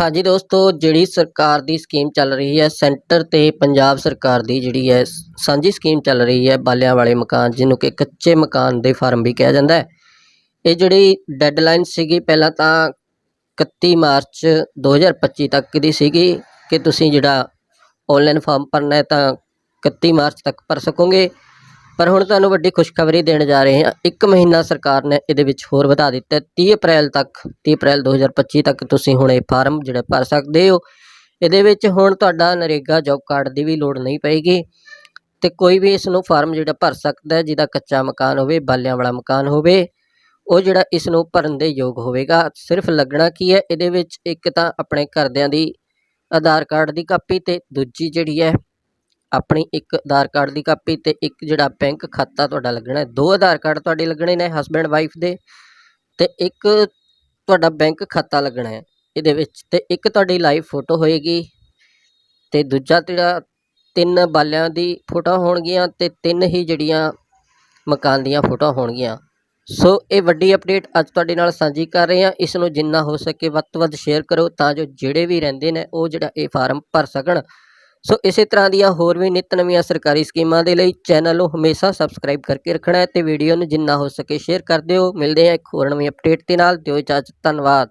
ਹਾਂਜੀ ਦੋਸਤੋ, ਜਿਹੜੀ ਸਰਕਾਰ ਦੀ ਸਕੀਮ ਚੱਲ ਰਹੀ ਹੈ, ਸੈਂਟਰ ਤੇ ਪੰਜਾਬ ਸਰਕਾਰ ਦੀ ਜਿਹੜੀ ਹੈ, ਸਾਂਝੀ ਸਕੀਮ ਚੱਲ ਰਹੀ ਹੈ, ਬਾਲਿਆਂ ਵਾਲੇ ਮਕਾਨ, ਜਿਹਨੂੰ ਕਿ ਕੱਚੇ ਮਕਾਨ ਦੇ ਫਾਰਮ ਵੀ ਕਿਹਾ ਜਾਂਦਾ ਹੈ। ਇਹ ਜਿਹੜੀ ਡੈੱਡਲਾਈਨ ਸੀਗੀ, ਪਹਿਲਾਂ ਤਾਂ 31 ਮਾਰਚ 2025 ਤੱਕ ਦੀ ਸੀਗੀ। ਕਿ ਤੁਸੀਂ ਜਿਹੜਾ ਆਨਲਾਈਨ ਫਾਰਮ ਭਰਨਾ ਹੈ, ਤਾਂ 31 ਮਾਰਚ ਤੱਕ ਭਰ ਸਕੋਗੇ। ਪਰ ਹੁਣ ਤੁਹਾਨੂੰ ਵੱਡੀ ਖੁਸ਼ਖਬਰੀ ਦੇਣ ਜਾ ਰਹੇ ਹਾਂ। ਇੱਕ ਮਹੀਨਾ ਸਰਕਾਰ ਨੇ ਇਹਦੇ ਵਿੱਚ ਹੋਰ ਵਧਾ ਦਿੱਤਾ। ਹੈ। 30 ਅਪ੍ਰੈਲ ਤੱਕ 30 ਅਪ੍ਰੈਲ 2025 ਤੱਕ ਤੁਸੀਂ ਹੁਣ ਇਹ ਫਾਰਮ ਜਿਹੜਾ ਭਰ ਸਕਦੇ ਹੋ। ਇਹਦੇ ਵਿੱਚ ਹੁਣ ਤੁਹਾਡਾ ਨਰੇਗਾ ਜੌਬ ਕਾਰਡ ਦੀ ਵੀ ਲੋੜ ਨਹੀਂ ਪਏਗੀ ਤੇ ਕੋਈ ਵੀ ਇਸ ਨੂੰ ਫਾਰਮ ਜਿਹੜਾ ਭਰ ਸਕਦਾ ਹੈ, ਜਿਹਦਾ ਕੱਚਾ ਮਕਾਨ ਹੋਵੇ, ਬਾਲਿਆਂ ਵਾਲਾ ਮਕਾਨ ਹੋਵੇ, ਉਹ ਜਿਹੜਾ ਇਸ ਨੂੰ ਭਰਨ ਦੇ ਯੋਗ ਹੋਵੇਗਾ। ਸਿਰਫ ਲੱਗਣਾ ਕੀ ਹੈ, ਇਹਦੇ ਵਿੱਚ ਇੱਕ ਤਾਂ ਆਪਣੇ ਘਰਦਿਆਂ ਦੀ ਆਧਾਰ ਕਾਰਡ ਦੀ ਕਾਪੀ ਤੇ ਦੂਜੀ ਜਿਹੜੀ ਹੈ ਆਪਣੀ ਇੱਕ ਆਧਾਰ ਕਾਰਡ ਦੀ ਕਾਪੀ ਤੇ ਇੱਕ ਜਿਹੜਾ ਬੈਂਕ ਖਾਤਾ ਤੁਹਾਡਾ ਲੱਗਣਾ ਦੋ ਆਧਾਰ ਕਾਰਡ ਤੁਹਾਡੇ ਲੱਗਣੇ ਨੇ ਹਸਬੈਂਡ ਵਾਈਫ ਦੇ ਤੇ ਇੱਕ ਤੁਹਾਡਾ ਬੈਂਕ ਖਾਤਾ ਲੱਗਣਾ ਹੈ ਇਹਦੇ ਵਿੱਚ ਤੇ ਇੱਕ ਤੁਹਾਡੀ ਲਾਈਵ ਫੋਟੋ ਹੋਏਗੀ ਤੇ ਦੂਜਾ ਜਿਹੜਾ ਤਿੰਨ ਬਾਲਿਆਂ ਦੀ ਫੋਟੋ ਹੋਣਗੀਆਂ ਤੇ ਤਿੰਨ ਹੀ ਜਿਹੜੀਆਂ ਮਕਾਨ ਦੀਆਂ ਫੋਟੋ ਹੋਣਗੀਆਂ। ਸੋ ਇਹ ਵੱਡੀ ਅਪਡੇਟ ਅੱਜ ਤੁਹਾਡੇ ਨਾਲ ਸਾਂਝੀ ਕਰ ਰਹੇ ਹਾਂ। ਇਸ ਨੂੰ ਜਿੰਨਾ ਹੋ ਸਕੇ ਵੱਧ ਤੋਂ ਵੱਧ ਸ਼ੇਅਰ ਕਰੋ ਤਾਂ ਜੋ ਜਿਹੜੇ ਵੀ ਰਹਿੰਦੇ ਨੇ ਉਹ ਜਿਹੜਾ ਇਹ ਫਾਰਮ ਭਰ ਸਕਣ। ਸੋ ਇਸੇ ਤਰ੍ਹਾਂ ਦੀਆਂ ਹੋਰ ਵੀ ਨਿਤ ਨਵੀਆਂ ਸਰਕਾਰੀ ਸਕੀਮਾਂ ਦੇ ਲਈ ਚੈਨਲ ਨੂੰ ਹਮੇਸ਼ਾ ਸਬਸਕ੍ਰਾਈਬ ਕਰਕੇ ਰੱਖਣਾ ਹੈ ਤੇ ਵੀਡੀਓ ਨੂੰ ਜਿੰਨਾ ਹੋ ਸਕੇ ਸ਼ੇਅਰ ਕਰ ਦਿਓ। ਮਿਲਦੇ ਹਾਂ ਇੱਕ ਹੋਰ ਨਵੀਂ ਅਪਡੇਟ ਦੇ ਨਾਲ। ਦਿਓ ਇਜਾਜ਼ਤ, ਧੰਨਵਾਦ।